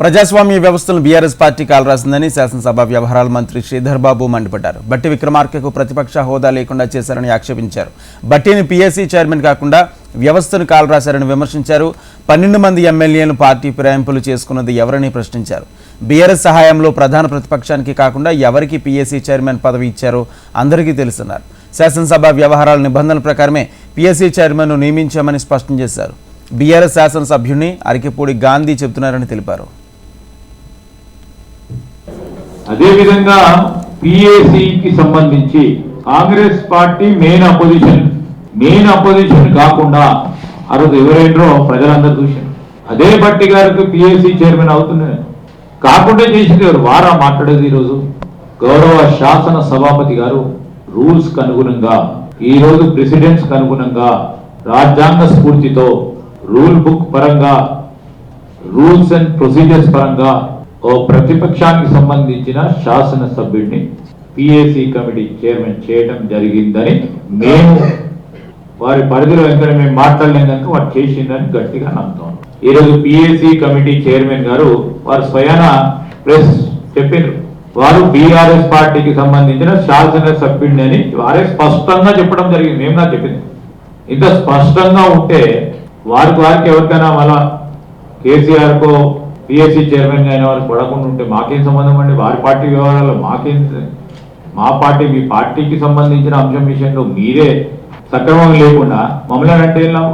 ప్రజాస్వామ్య వ్యవస్థను BRS party కాలరాసిందని శాసనసభ వ్యవహారాల మంత్రి శ్రీధర్ బాబు మండిపడ్డారు. బట్టి విక్రమార్కకు ప్రతిపక్ష హోదా లేకుండా చేశారని ఆక్షేపించారు. బట్టిని పీఎస్సీ చైర్మన్ కాకుండా వ్యవస్థను కాలరాశారని విమర్శించారు. పన్నెండు మంది ఎమ్మెల్యేలను పార్టీ ఫిరాయింపులు చేసుకున్నది ఎవరని ప్రశ్నించారు. బీఆర్ఎస్ సహాయంలో ప్రధాన ప్రతిపక్షానికి కాకుండా ఎవరికి పీఎస్సీ చైర్మన్ పదవి ఇచ్చారో అందరికీ తెలుసున్నారు. శాసనసభ వ్యవహారాల నిబంధనల ప్రకారమే పీఎస్సీ చైర్మన్ను నియమించామని స్పష్టం చేశారు. బీఆర్ఎస్ శాసనసభ్యుడిని అరికిపూడి గాంధీ చెబుతున్నారని తెలిపారు. అదేవిధంగా పిఏసికి సంబంధించి Congress party main opposition main opposition కాకుండా ఆ రోజు ఎవరైనరో ప్రజలందరూ చూశారు. అదే బట్టి గారికి పిఏసీ చైర్మన్ అవుతున్నాయి కాకుండా చేసింది ఎవరు? వారా మాట్లాడేది ఈరోజు. గౌరవ శాసన సభాపతి గారు రూల్స్కు అనుగుణంగా ఈ రోజు ప్రెసిడెంట్స్కు అనుగుణంగా రాజ్యాంగ స్ఫూర్తితో రూల్ బుక్ పరంగా రూల్స్ అండ్ ప్రొసీజర్స్ పరంగా ఓ ప్రతిపక్షానికి సంబంధించిన శాసన సభ్యుడిని కమిటీ చైర్మన్ చేయడం జరిగిందని మేము వారి పరిధిలో ఇంకా మేము మాట్లాడలేం కనుక వారు చేసిందని గట్టిగా నమ్ముతాం ఈరోజు పిఏసి కమిటీ చైర్మన్ గారు వారు స్వయాన ప్రెస్ చెప్పారు వారు బీఆర్ఎస్ పార్టీకి సంబంధించిన శాసన సభ్యుడిని అని వారే స్పష్టంగా చెప్పడం జరిగింది. మేము నాకు చెప్పింది ఇంత స్పష్టంగా ఉంటే వారికి వారికి ఎవరికైనా మళ్ళా కేసీఆర్ కో పిఎస్సీ చైర్మన్ అయిన వారు పడకుండా ఉంటే మాకేం సంబంధం అండి? వారి పార్టీ వ్యవహారాలు మాకేం మా పార్టీ మీ పార్టీకి సంబంధించిన అంశం విషయంలో మీరే సక్రమం లేకుండా మమ్మల్ని అంటే వెళ్ళాము